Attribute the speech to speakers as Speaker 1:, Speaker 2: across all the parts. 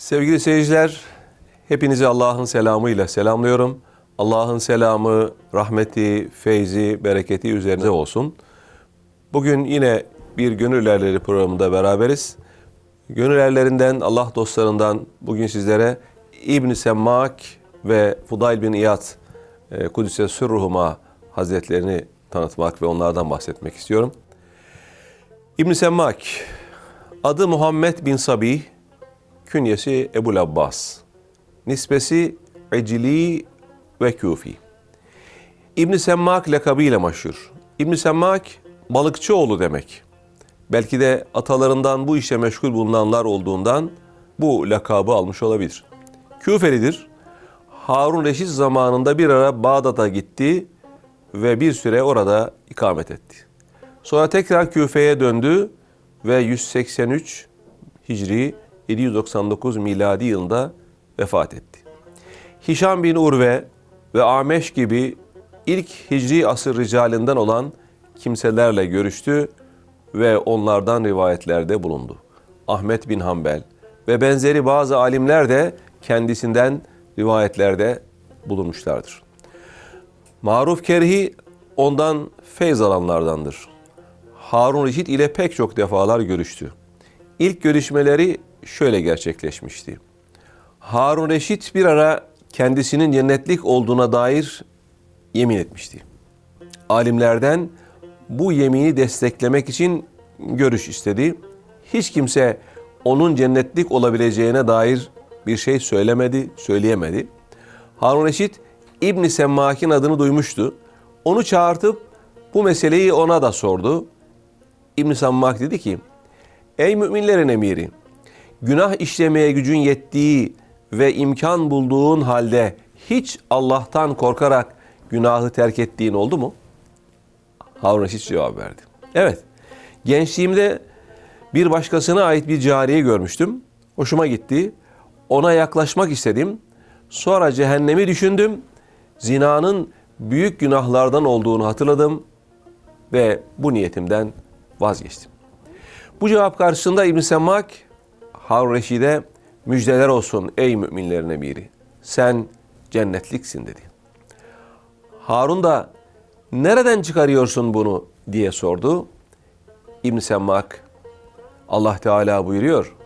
Speaker 1: Sevgili seyirciler, hepinizi Allah'ın selamıyla selamlıyorum. Allah'ın selamı, rahmeti, feyzi, bereketi üzerinize olsun. Bugün yine bir Gönül Erleri programında beraberiz. Gönül erlerinden, Allah dostlarından bugün sizlere İbn Semmak ve Fudayl bin İyad e, Kudüs'e Sürruhuma Hazretlerini tanıtmak ve onlardan bahsetmek istiyorum. İbn Semmak, adı Muhammed bin Sabih, künyesi Ebu Abbas, nispesi Ecili ve Kufi. İbn Semmak lakabıyla meşhur. İbn Semmak balıkçı oğlu demek. Belki de atalarından bu işe meşgul bulunanlar olduğundan bu lakabı almış olabilir. Küfelidir. Harun Reşit zamanında bir ara Bağdat'a gitti ve bir süre orada ikamet etti. Sonra tekrar Küfe'ye döndü ve 183 Hicri 799 miladi yılında vefat etti. Hişam bin Urve ve Ameş gibi ilk Hicri asır ricalinden olan kimselerle görüştü ve onlardan rivayetlerde bulundu. Ahmet bin Hanbel ve benzeri bazı alimler de kendisinden rivayetlerde bulunmuşlardır. Maruf Kerhi ondan feyz alanlardandır. Harun Reşit ile pek çok defalar görüştü. İlk görüşmeleri şöyle gerçekleşmişti. Harun Reşit bir ara kendisinin cennetlik olduğuna dair yemin etmişti. Alimlerden bu yemini desteklemek için görüş istedi. Hiç kimse onun cennetlik olabileceğine dair bir şey söylemedi, söyleyemedi. Harun Reşit İbn Semmak'in adını duymuştu. Onu çağırtıp bu meseleyi ona da sordu. İbn Semmak dedi ki: Ey müminlerin emiri, günah işlemeye gücün yettiği ve imkan bulduğun halde hiç Allah'tan korkarak günahı terk ettiğin oldu mu? Harun Reşit cevap verdi. Evet, gençliğimde bir başkasına ait bir cariye görmüştüm. Hoşuma gitti. Ona yaklaşmak istedim. Sonra cehennemi düşündüm. Zinanın büyük günahlardan olduğunu hatırladım ve bu niyetimden vazgeçtim. Bu cevap karşısında İbn Semmak Harun Reşid'e müjdeler olsun ey müminlerin emiri. Sen cennetliksin dedi. Harun da nereden çıkarıyorsun bunu diye sordu. İbn Semmak Allah Teala buyuruyor.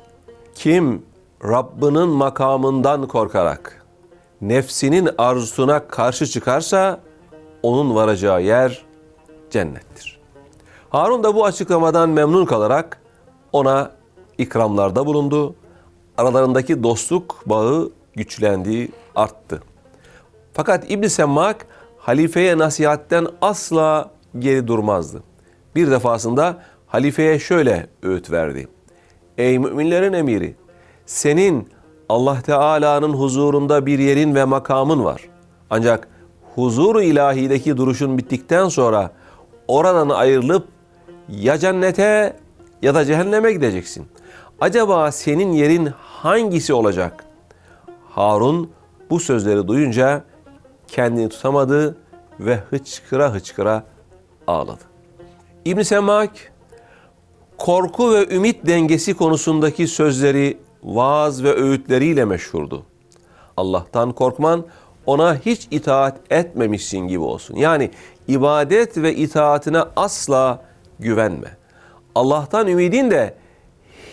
Speaker 1: Kim Rabbinin makamından korkarak nefsinin arzusuna karşı çıkarsa onun varacağı yer cennettir. Harun da bu açıklamadan memnun kalarak ona ikramlarda bulundu. Aralarındaki dostluk bağı güçlendi, arttı. Fakat İbn Semmak halifeye nasihatten asla geri durmazdı. Bir defasında halifeye şöyle öğüt verdi. Ey müminlerin emiri, senin Allah Teala'nın huzurunda bir yerin ve makamın var. Ancak huzuru ilahideki duruşun bittikten sonra oradan ayrılıp ya cennete ya da cehenneme gideceksin. Acaba senin yerin hangisi olacak? Harun bu sözleri duyunca kendini tutamadı ve hıçkıra hıçkıra ağladı. İbn Semak korku ve ümit dengesi konusundaki sözleri, vaaz ve öğütleriyle meşhurdu. Allah'tan korkman ona hiç itaat etmemişsin gibi olsun. Yani ibadet ve itaatine asla güvenme. Allah'tan ümidin de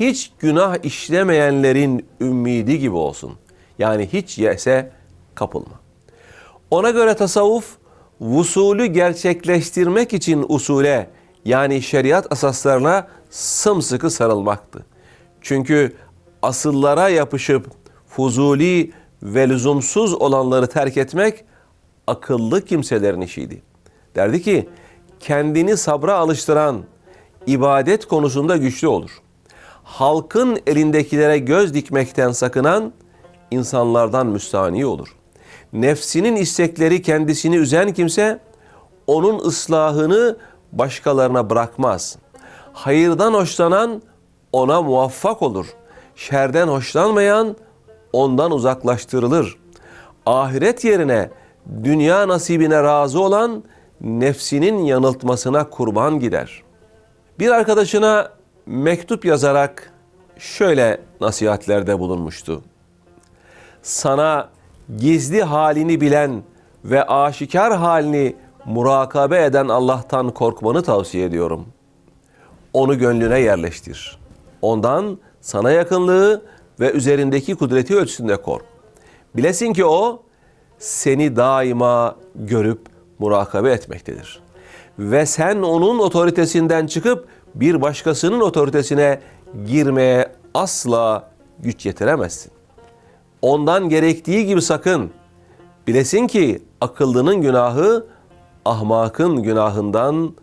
Speaker 1: hiç günah işlemeyenlerin ümidi gibi olsun. Yani hiç yese kapılma. Ona göre tasavvuf vusulü gerçekleştirmek için usule yani şeriat asaslarına sımsıkı sarılmaktı. Çünkü asıllara yapışıp fuzuli ve lüzumsuz olanları terk etmek akıllı kimselerin işiydi. Derdi ki kendini sabra alıştıran ibadet konusunda güçlü olur. Halkın elindekilere göz dikmekten sakınan insanlardan müstani olur. Nefsinin istekleri kendisini üzen kimse onun ıslahını başkalarına bırakmaz. Hayırdan hoşlanan ona muvaffak olur. Şerden hoşlanmayan ondan uzaklaştırılır. Ahiret yerine dünya nasibine razı olan nefsinin yanıltmasına kurban gider. Bir arkadaşına mektup yazarak şöyle nasihatlerde bulunmuştu. sana gizli halini bilen ve aşikar halini murakabe eden Allah'tan korkmanı tavsiye ediyorum. Onu gönlüne yerleştir. Ondan sana yakınlığı ve üzerindeki kudreti ölçüsünde kork. Bilesin ki o seni daima görüp murakabe etmektedir. Ve sen onun otoritesinden çıkıp bir başkasının otoritesine girmeye asla güç yetiremezsin. Ondan gerektiği gibi sakın. Bilesin ki akıllının günahı ahmakın günahından,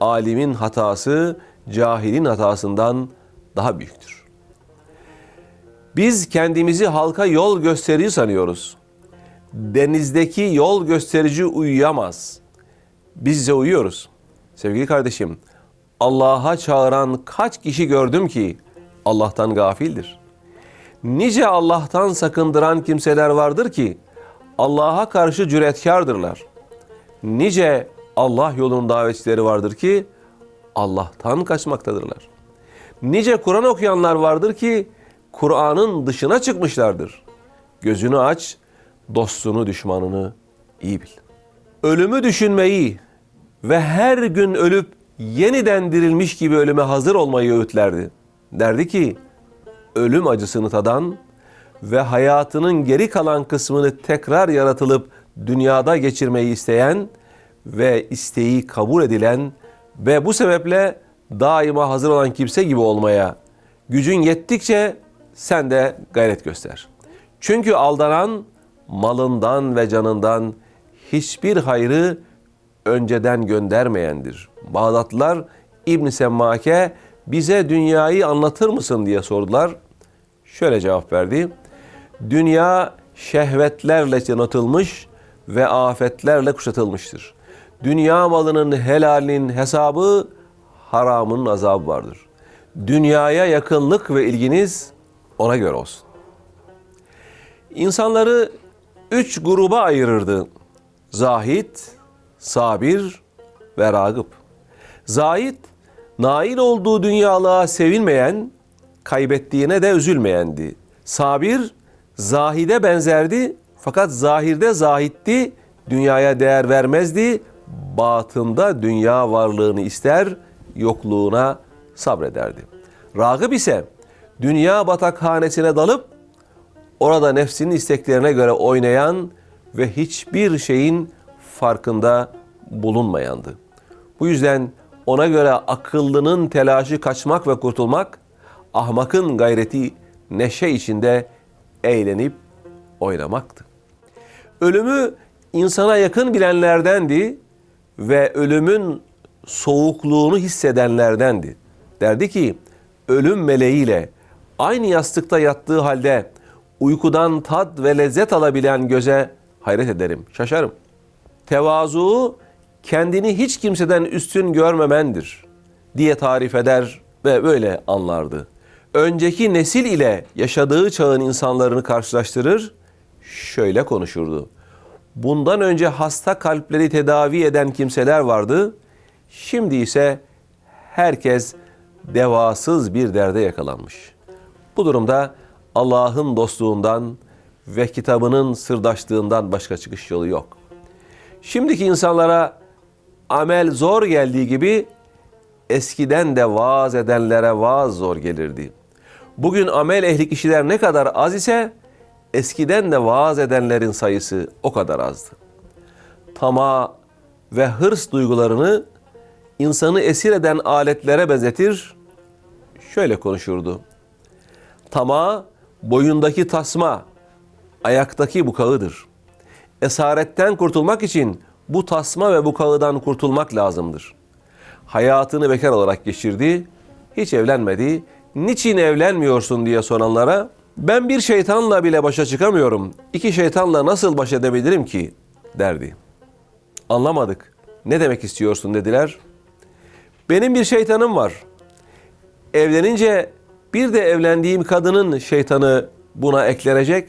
Speaker 1: alimin hatası cahilin hatasından daha büyüktür. Biz kendimizi halka yol gösterici sanıyoruz. Denizdeki yol gösterici uyuyamaz. Biz ise uyuyoruz. Sevgili kardeşim, Allah'a çağıran kaç kişi gördüm ki Allah'tan gafildir. Nice Allah'tan sakındıran kimseler vardır ki Allah'a karşı cüretkardırlar. Nice Allah yolunun davetçileri vardır ki Allah'tan kaçmaktadırlar. Nice Kur'an okuyanlar vardır ki Kur'an'ın dışına çıkmışlardır. Gözünü aç, dostunu düşmanını iyi bil. Ölümü düşünmeyi ve her gün ölüp yeniden dirilmiş gibi ölüme hazır olmayı öğütlerdi. Derdi ki, ölüm acısını tadan ve hayatının geri kalan kısmını tekrar yaratılıp dünyada geçirmeyi isteyen ve isteği kabul edilen ve bu sebeple daima hazır olan kimse gibi olmaya gücün yettikçe sen de gayret göster. Çünkü aldanan malından ve canından hiçbir hayrı önceden göndermeyendir. Bağdatlılar İbn Semmake bize dünyayı anlatır mısın diye sordular. Şöyle cevap verdi. Dünya şehvetlerle donatılmış ve afetlerle kuşatılmıştır. Dünya malının helalinin hesabı, haramın azabı vardır. Dünyaya yakınlık ve ilginiz ona göre olsun. İnsanları üç gruba ayırırdı. Zahit, sabir ve ragıp. Zahit, nail olduğu dünyalığa sevinmeyen, kaybettiğine de üzülmeyendi. Sabir, zahide benzerdi fakat zahirde zahitti, dünyaya değer vermezdi, batında dünya varlığını ister, yokluğuna sabrederdi. Ragıp ise dünya batakhanesine dalıp orada nefsinin isteklerine göre oynayan ve hiçbir şeyin farkında bulunmayandı. Bu yüzden ona göre akıllının telaşı kaçmak ve kurtulmak, ahmakın gayreti neşe içinde eğlenip oynamaktı. Ölümü insana yakın bilenlerdendi ve ölümün soğukluğunu hissedenlerdendi. Derdi ki ölüm meleğiyle aynı yastıkta yattığı halde uykudan tat ve lezzet alabilen göze hayret ederim, şaşarım. Tevazu kendini hiç kimseden üstün görmemendir diye tarif eder ve böyle anlardı. Önceki nesil ile yaşadığı çağın insanlarını karşılaştırır, şöyle konuşurdu. Bundan önce hasta kalpleri tedavi eden kimseler vardı. Şimdi ise herkes devasız bir derde yakalanmış. Bu durumda Allah'ın dostluğundan ve kitabının sırdaşlığından başka çıkış yolu yok. Şimdiki insanlara amel zor geldiği gibi eskiden de vaaz edenlere vaaz zor gelirdi. Bugün amel ehli kişiler ne kadar az ise eskiden de vaaz edenlerin sayısı o kadar azdı. Tama ve hırs duygularını insanı esir eden aletlere benzetir, şöyle konuşurdu. Tama boyundaki tasma, ayaktaki bukağıdır. Esaretten kurtulmak için bu tasma ve bukağıdan kurtulmak lazımdır. Hayatını bekar olarak geçirdi, hiç evlenmedi. Niçin evlenmiyorsun diye soranlara ben bir şeytanla bile başa çıkamıyorum. İki şeytanla nasıl baş edebilirim ki derdi. Anlamadık. Ne demek istiyorsun dediler. Benim bir şeytanım var. Evlenince bir de evlendiğim kadının şeytanı buna eklenecek.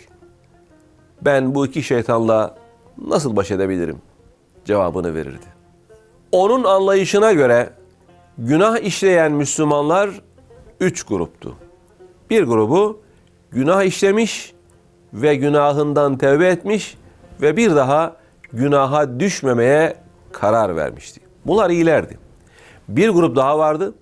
Speaker 1: Ben bu iki şeytanla nasıl baş edebilirim? Cevabını verirdi. Onun anlayışına göre günah işleyen Müslümanlar üç gruptu. Bir grubu günah işlemiş ve günahından tevbe etmiş ve bir daha günaha düşmemeye karar vermişti. Bunlar iyilerdi. Bir grup daha vardı.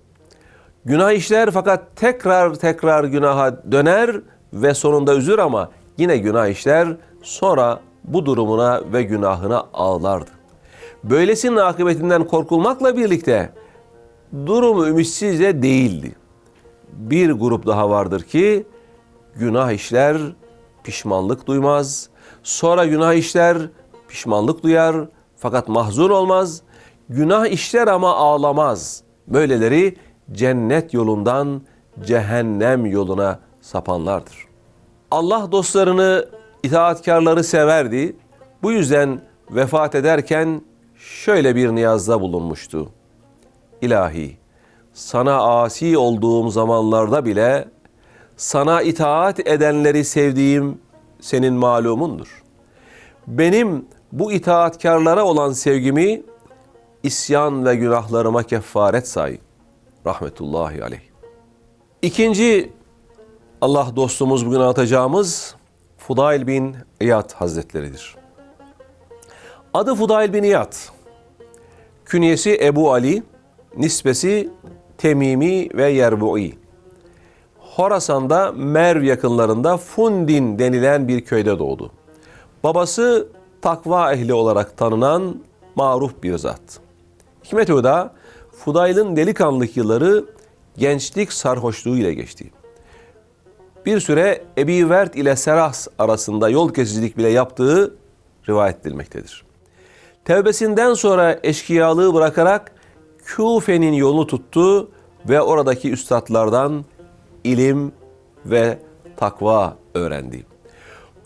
Speaker 1: Günah işler fakat tekrar tekrar günaha döner ve sonunda üzür ama yine günah işler sonra bu durumuna ve günahına ağlardı. Böylesinin akıbetinden korkulmakla birlikte durumu ümitsiz de değildi. Bir grup daha vardır ki günah işler, pişmanlık duymaz. Sonra günah işler, pişmanlık duyar fakat mahzun olmaz. Günah işler ama ağlamaz. Böyleleri cennet yolundan cehennem yoluna sapanlardır. Allah dostlarını, itaatkarları severdi. Bu yüzden vefat ederken şöyle bir niyazda bulunmuştu. İlahi, sana asi olduğum zamanlarda bile sana itaat edenleri sevdiğim senin malumundur. Benim bu itaatkarlara olan sevgimi isyan ve günahlarıma kefaret say. Rahmetullahi aleyh. İkinci Allah dostumuz bugün anlatacağımız Fudail bin İyad Hazretleridir. Adı Fudail bin İyad. Künyesi Ebu Ali, nisbesi Temimi ve Yerbu'i. Horasan'da Merv yakınlarında Fundin denilen bir köyde doğdu. Babası takva ehli olarak tanınan maruf bir zat. Hikmet Huda, Fudail'in delikanlık yılları gençlik sarhoşluğu ile geçti. Bir süre Ebi Vert ile Seras arasında yol kesicilik bile yaptığı rivayet edilmektedir. Tevbesinden sonra eşkıyalığı bırakarak Küfe'nin yolunu tuttu ve oradaki üstadlardan ilim ve takva öğrendi.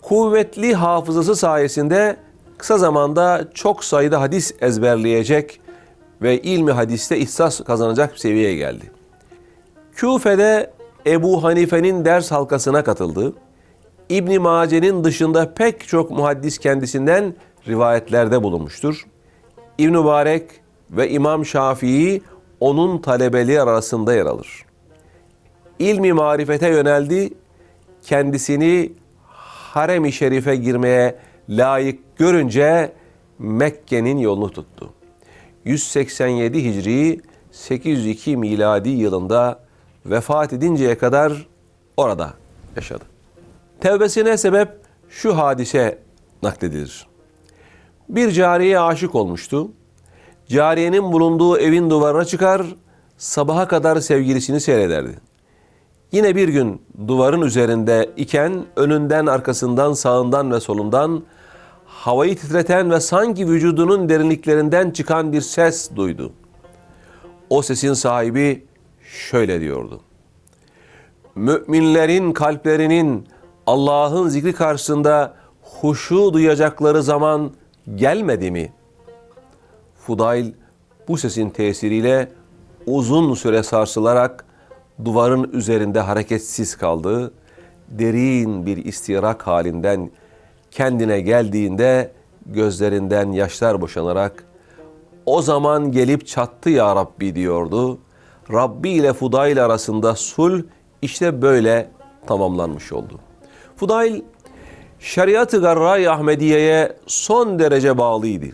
Speaker 1: Kuvvetli hafızası sayesinde kısa zamanda çok sayıda hadis ezberleyecek ve ilmi hadiste ihsas kazanacak bir seviyeye geldi. Küfe'de Ebu Hanife'nin ders halkasına katıldı. İbn Mace'nin dışında pek çok muhaddis kendisinden rivayetlerde bulunmuştur. İbn Mübarek ve İmam Şafii onun talebeleri arasında yer alır. İlmi marifete yöneldi, kendisini harem-i şerife girmeye layık görünce Mekke'nin yolunu tuttu. 187 Hicri 802 miladi yılında vefat edinceye kadar orada yaşadı. Tevbesine sebep şu hadise nakledilir. Bir cariyeye aşık olmuştu. Cariyenin bulunduğu evin duvarına çıkar, sabaha kadar sevgilisini seyrederdi. Yine bir gün duvarın üzerinde iken önünden, arkasından, sağından ve solundan havayı titreten ve sanki vücudunun derinliklerinden çıkan bir ses duydu. O sesin sahibi şöyle diyordu. Müminlerin kalplerinin Allah'ın zikri karşısında huşu duyacakları zaman gelmedi mi? Fudail bu sesin tesiriyle uzun süre sarsılarak duvarın üzerinde hareketsiz kaldı. Derin bir istirak halinden kendine geldiğinde gözlerinden yaşlar boşanarak o zaman gelip çattı ya Rabbi diyordu. Rabbi ile Fudail arasında sul işte böyle tamamlanmış oldu. Fudail şeriat-ı garra Ahmediye'ye son derece bağlıydı.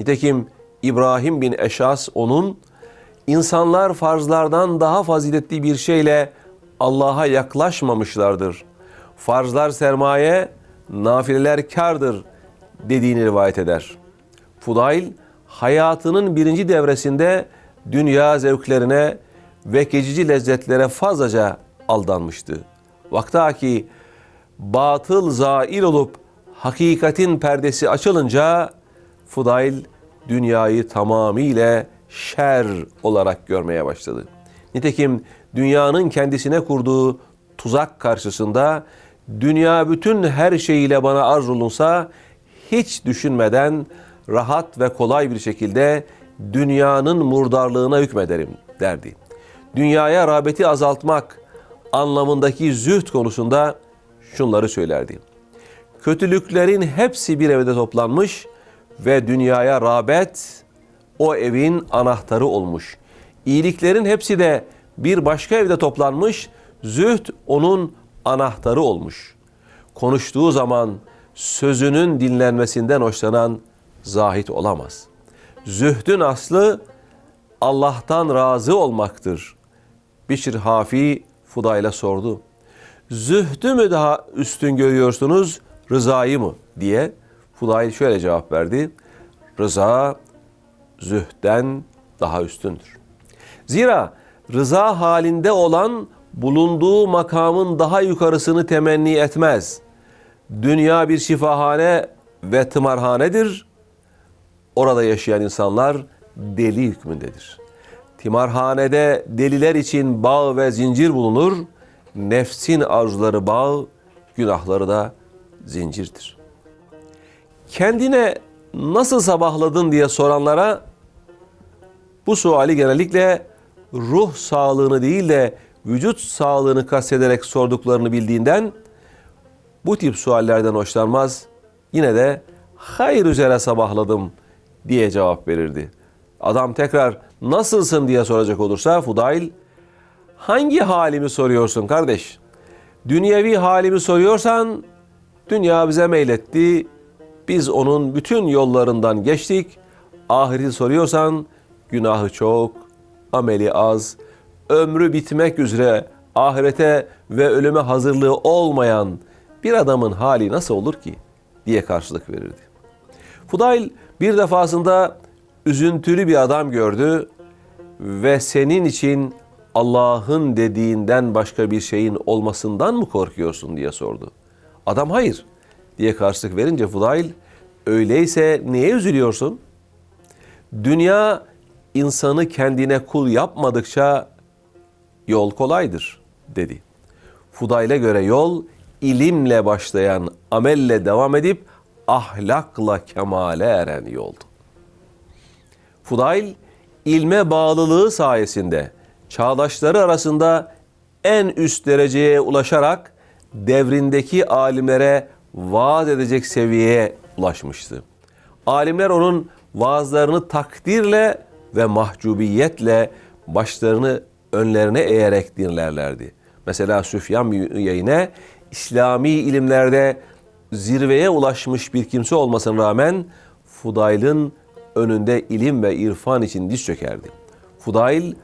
Speaker 1: Nitekim İbrahim bin Eşas onun insanlar farzlardan daha faziletli bir şeyle Allah'a yaklaşmamışlardır. Farzlar sermaye, nafileler kardır dediğini rivayet eder. Fudail hayatının birinci devresinde dünya zevklerine ve geçici lezzetlere fazlaca aldanmıştı. Vaktaki batıl zail olup hakikatin perdesi açılınca Fudail dünyayı tamamıyla şer olarak görmeye başladı. Nitekim dünyanın kendisine kurduğu tuzak karşısında dünya bütün her şeyiyle bana arz olunsa hiç düşünmeden rahat ve kolay bir şekilde dünyanın murdarlığına hükmederim derdi. Dünyaya rağbeti azaltmak anlamındaki zühd konusunda şunları söylerdi. Kötülüklerin hepsi bir evde toplanmış ve dünyaya rağbet o evin anahtarı olmuş. İyiliklerin hepsi de bir başka evde toplanmış, zühd onun anahtarı olmuş. konuştuğu zaman sözünün dinlenmesinden hoşlanan zahit olamaz. Zühdün aslı Allah'tan razı olmaktır. Bişir Hafi Fudayla sordu. Zühdü mü daha üstün görüyorsunuz, rızayı mı diye Fudayl şöyle cevap verdi. Rıza zühden daha üstündür. Zira rıza halinde olan bulunduğu makamın daha yukarısını temenni etmez. Dünya bir şifahane ve tımarhanedir. Orada yaşayan insanlar deli hükmündedir. Timarhanede deliler için bağ ve zincir bulunur. Nefsin arzuları bağ, günahları da zincirdir. Kendine nasıl sabahladın diye soranlara bu suali genellikle ruh sağlığını değil de vücut sağlığını kastederek sorduklarını bildiğinden bu tip suallerden hoşlanmaz. Yine de hayır üzere sabahladım diye cevap verirdi. Adam tekrar nasılsın diye soracak olursa Fudail hangi halimi soruyorsun kardeş? Dünyevi halimi soruyorsan dünya bize meyletti. Biz onun bütün yollarından geçtik. Ahireti soruyorsan günahı çok, ameli az, ömrü bitmek üzere ahirete ve ölüme hazırlığı olmayan bir adamın hali nasıl olur ki diye karşılık verirdi. Fudail bir defasında üzüntülü bir adam gördü ve senin için Allah'ın dediğinden başka bir şeyin olmasından mı korkuyorsun diye sordu. Adam hayır diye karşılık verince Fudail öyleyse niye üzülüyorsun? Dünya insanı kendine kul yapmadıkça yol kolaydır dedi. Fudail'e göre yol ilimle başlayan amelle devam edip ahlakla kemale eren yoldu. Fudail ilme bağlılığı sayesinde çağdaşları arasında en üst dereceye ulaşarak devrindeki alimlere vaaz edecek seviyeye ulaşmıştı. Alimler onun vaazlarını takdirle ve mahcubiyetle başlarını önlerine eğerek dinlerlerdi. Mesela Süfyan Müyeyne İslami ilimlerde zirveye ulaşmış bir kimse olmasına rağmen Fudail'in önünde ilim ve irfan için diz çökerdi. Fudail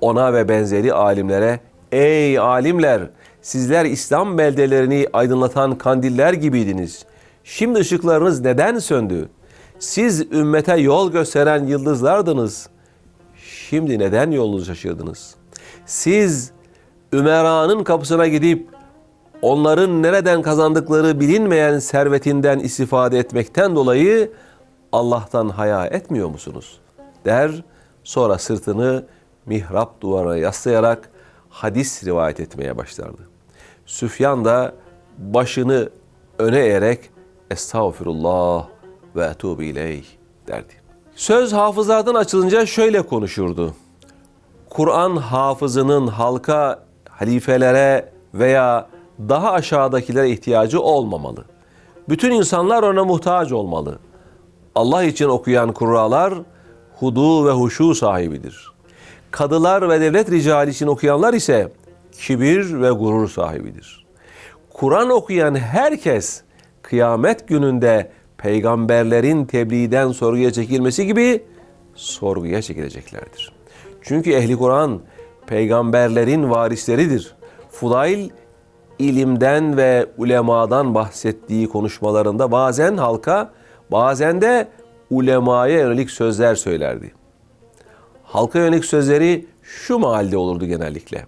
Speaker 1: ona ve benzeri alimlere ey alimler sizler İslam beldelerini aydınlatan kandiller gibiydiniz. Şimdi ışıklarınız neden söndü? Siz ümmete yol gösteren yıldızlardınız. Şimdi neden yolunuzu şaşırdınız? Siz Ümera'nın kapısına gidip onların nereden kazandıkları bilinmeyen servetinden istifade etmekten dolayı Allah'tan haya etmiyor musunuz? Der sonra sırtını mihrap duvarına yaslayarak hadis rivayet etmeye başlardı. Süfyan da başını öne eğerek Estağfirullah ve etubu ileyh derdi. Söz hafızlardan açılınca şöyle konuşurdu. Kur'an hafızının halka, halifelere veya daha aşağıdakilere ihtiyacı olmamalı. Bütün insanlar ona muhtaç olmalı. Allah için okuyan kurralar hudu ve huşu sahibidir. Kadılar ve devlet ricali için okuyanlar ise kibir ve gurur sahibidir. Kur'an okuyan herkes kıyamet gününde peygamberlerin tebliğden sorguya çekilmesi gibi sorguya çekileceklerdir. Çünkü ehli Kur'an peygamberlerin varisleridir. Fudail ilimden ve ulemadan bahsettiği konuşmalarında bazen halka bazen de ulemaya yönelik sözler söylerdi. Halka yönelik sözleri şu mahalde olurdu genellikle.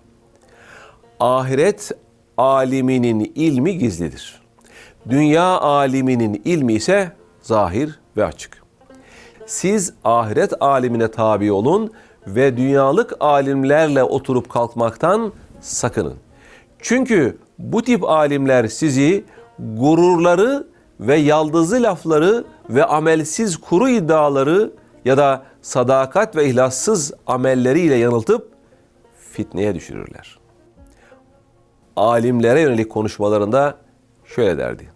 Speaker 1: Ahiret aliminin ilmi gizlidir. Dünya aliminin ilmi ise zahir ve açık. Siz ahiret alimine tabi olun ve dünyalık alimlerle oturup kalkmaktan sakının. Çünkü bu tip alimler sizi gururları ve yaldızlı lafları ve amelsiz kuru iddiaları ya da sadakat ve ihlassız amelleriyle yanıltıp fitneye düşürürler. Alimlere yönelik konuşmalarında şöyle derdi.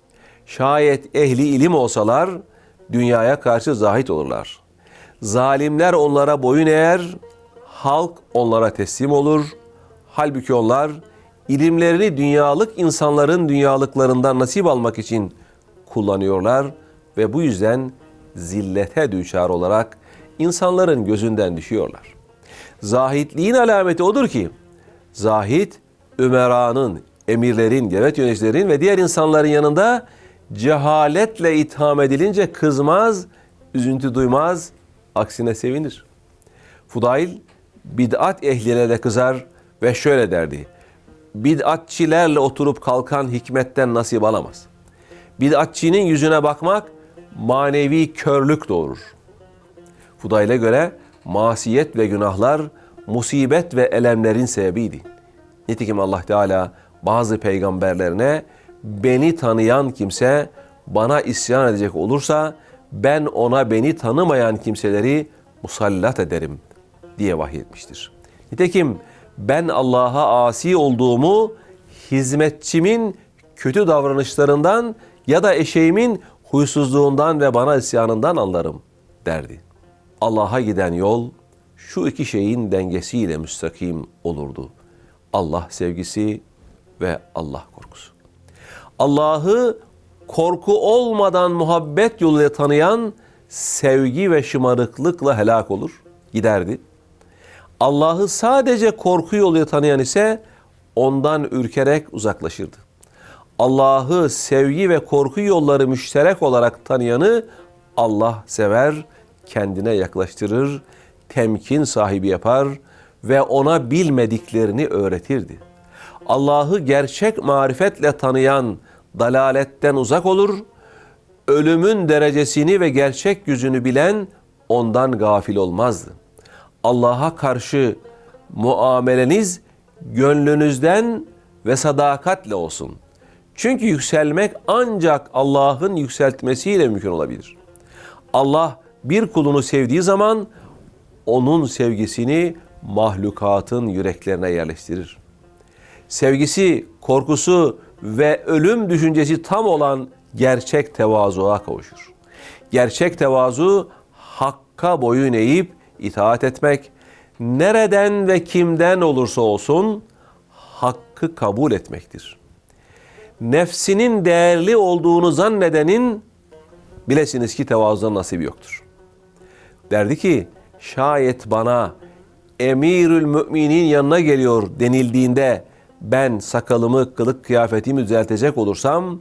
Speaker 1: Şayet ehli ilim olsalar dünyaya karşı zahit olurlar. Zalimler onlara boyun eğer, halk onlara teslim olur. Halbuki onlar ilimlerini dünyalık insanların dünyalıklarından nasip almak için kullanıyorlar ve bu yüzden zillete düşar olarak insanların gözünden düşüyorlar. Zahitliğin alameti odur ki zahit ümeranın, emirlerin, devlet yöneticilerin ve diğer insanların yanında cehaletle itham edilince kızmaz, üzüntü duymaz, aksine sevinir. Fudail bid'at ehline de kızar ve şöyle derdi. Bid'atçilerle oturup kalkan hikmetten nasip alamaz. Bid'atçinin yüzüne bakmak manevi körlük doğurur. Fudail'e göre masiyet ve günahlar musibet ve elemlerin sebebiydi. Nitekim Allah Teala bazı peygamberlerine beni tanıyan kimse bana isyan edecek olursa ben ona beni tanımayan kimseleri musallat ederim diye vahyetmiştir. Nitekim ben Allah'a asi olduğumu hizmetçimin kötü davranışlarından ya da eşeğimin huysuzluğundan ve bana isyanından anlarım derdi. Allah'a giden yol şu iki şeyin dengesiyle müstakim olurdu. Allah sevgisi ve Allah korkusu. Allah'ı korku olmadan muhabbet yoluyla tanıyan sevgi ve şımarıklıkla helak olur, giderdi. Allah'ı sadece korku yoluyla tanıyan ise ondan ürkerek uzaklaşırdı. Allah'ı sevgi ve korku yolları müşterek olarak tanıyanı Allah sever, kendine yaklaştırır, temkin sahibi yapar ve ona bilmediklerini öğretirdi. Allah'ı gerçek marifetle tanıyan dalaletten uzak olur, ölümün derecesini ve gerçek yüzünü bilen ondan gafil olmazdı. Allah'a karşı muameleniz gönlünüzden ve sadakatle olsun. Çünkü yükselmek ancak Allah'ın yükseltmesiyle mümkün olabilir. Allah bir kulunu sevdiği zaman onun sevgisini mahlukatın yüreklerine yerleştirir. Sevgisi, korkusu ve ölüm düşüncesi tam olan gerçek tevazuğa kavuşur. Gerçek tevazu hakka boyun eğip itaat etmek, nereden ve kimden olursa olsun hakkı kabul etmektir. Nefsinin değerli olduğunu zannedenin bilesiniz ki tevazudan nasibi yoktur. Derdi ki şayet bana emirül müminin yanına geliyor denildiğinde ben sakalımı, kılık kıyafetimi düzeltecek olursam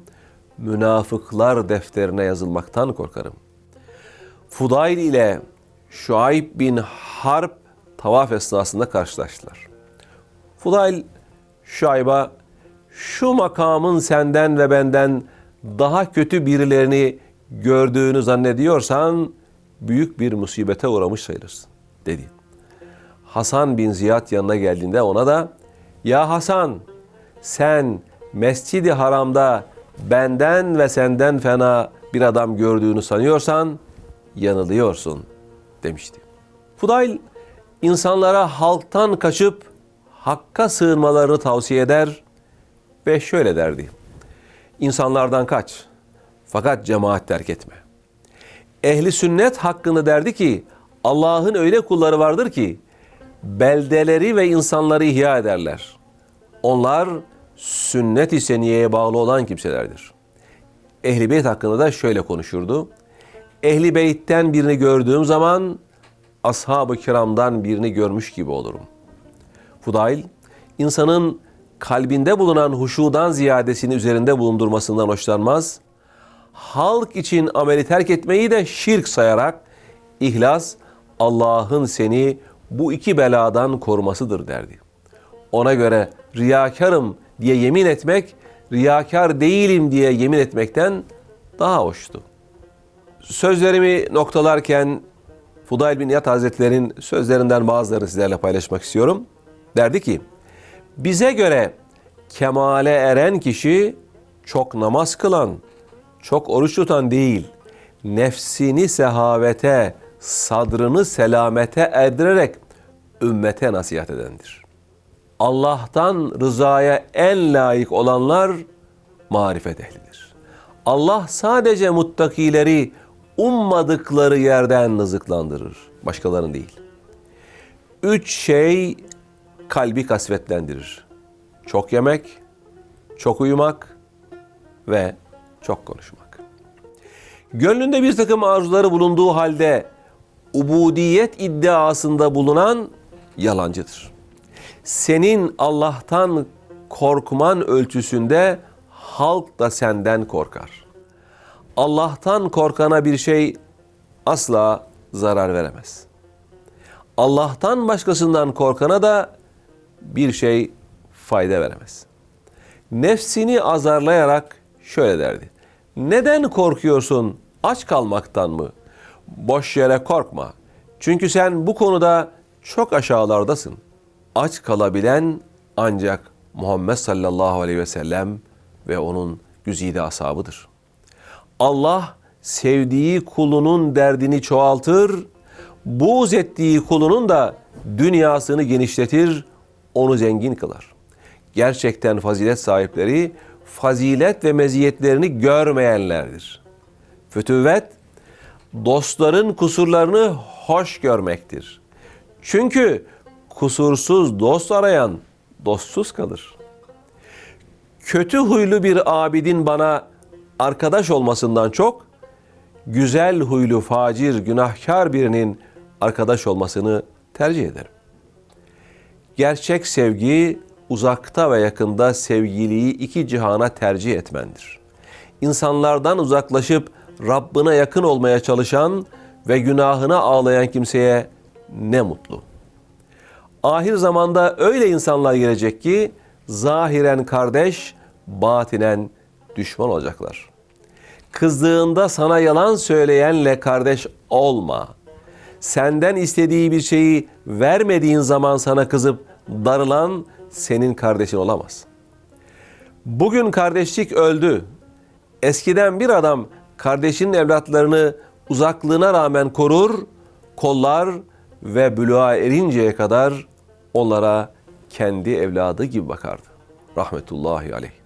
Speaker 1: münafıklar defterine yazılmaktan korkarım. Fudail ile Şuayb bin Harp tavaf esnasında karşılaştılar. Fudail Şuayb'a şu makamın senden ve benden daha kötü birilerini gördüğünü zannediyorsan büyük bir musibete uğramış sayılırsın dedi. Hasan bin Ziyad yanına geldiğinde ona da ya Hasan sen Mescid-i Haram'da benden ve senden fena bir adam gördüğünü sanıyorsan yanılıyorsun demişti. Fudail insanlara halktan kaçıp hakka sığınmalarını tavsiye eder ve şöyle derdi. İnsanlardan kaç fakat cemaat terk etme. Ehli sünnet hakkında derdi ki Allah'ın öyle kulları vardır ki beldeleri ve insanları ihya ederler. Onlar sünnet-i seniyeye bağlı olan kimselerdir. Ehli beyt hakkında da şöyle konuşurdu. Ehli beytten birini gördüğüm zaman ashab-ı kiramdan birini görmüş gibi olurum. Fudail, insanın kalbinde bulunan huşudan ziyadesini üzerinde bulundurmasından hoşlanmaz. Halk için ameli terk etmeyi de şirk sayarak ihlas Allah'ın seni bu iki beladan korumasıdır derdi. Ona göre riyakarım diye yemin etmek, riyakar değilim diye yemin etmekten daha hoştu. Sözlerimi noktalarken Fudail bin Yat Hazretleri'nin sözlerinden bazılarını sizlerle paylaşmak istiyorum. Derdi ki, bize göre kemale eren kişi çok namaz kılan, çok oruç tutan değil, nefsini sehavete, sadrını selamete erdirerek ümmete nasihat edendir. Allah'tan rızaya en layık olanlar marifet ehlidir. Allah sadece muttakileri ummadıkları yerden rızıklandırır. Başkalarını değil. Üç şey kalbi kasvetlendirir. çok yemek, çok uyumak ve çok konuşmak. Gönlünde bir takım arzuları bulunduğu halde ubudiyet iddiasında bulunan yalancıdır. Senin Allah'tan korkman ölçüsünde halk da senden korkar. Allah'tan korkana bir şey asla zarar veremez. Allah'tan başkasından korkana da bir şey fayda veremez. Nefsini azarlayarak şöyle derdi. Neden korkuyorsun? Aç kalmaktan mı? Boş yere korkma. Çünkü sen bu konuda çok aşağılardasın. Aç kalabilen ancak Muhammed sallallahu aleyhi ve sellem ve onun güzide ashabıdır. Allah sevdiği kulunun derdini çoğaltır, buğz ettiği kulunun da dünyasını genişletir, onu zengin kılar. Gerçekten fazilet sahipleri fazilet ve meziyetlerini görmeyenlerdir. Fütüvvet, dostların kusurlarını hoş görmektir. Çünkü kusursuz dost arayan dostsuz kalır. Kötü huylu bir abidin bana arkadaş olmasından çok, güzel huylu facir, günahkar birinin arkadaş olmasını tercih ederim. Gerçek sevgi uzakta ve yakında sevgiliyi iki cihana tercih etmendir. İnsanlardan uzaklaşıp Rabbine yakın olmaya çalışan ve günahına ağlayan kimseye ne mutlu. Ahir zamanda öyle insanlar gelecek ki zahiren kardeş, batinen düşman olacaklar. Kızdığında sana yalan söyleyenle kardeş olma. Senden istediği bir şeyi vermediğin zaman sana kızıp darılan senin kardeşin olamaz. Bugün kardeşlik öldü. Eskiden bir adam kardeşinin evlatlarını uzaklığına rağmen korur, kollar ve büluğa erinceye kadar onlara kendi evladı gibi bakardı. Rahmetullahi aleyh.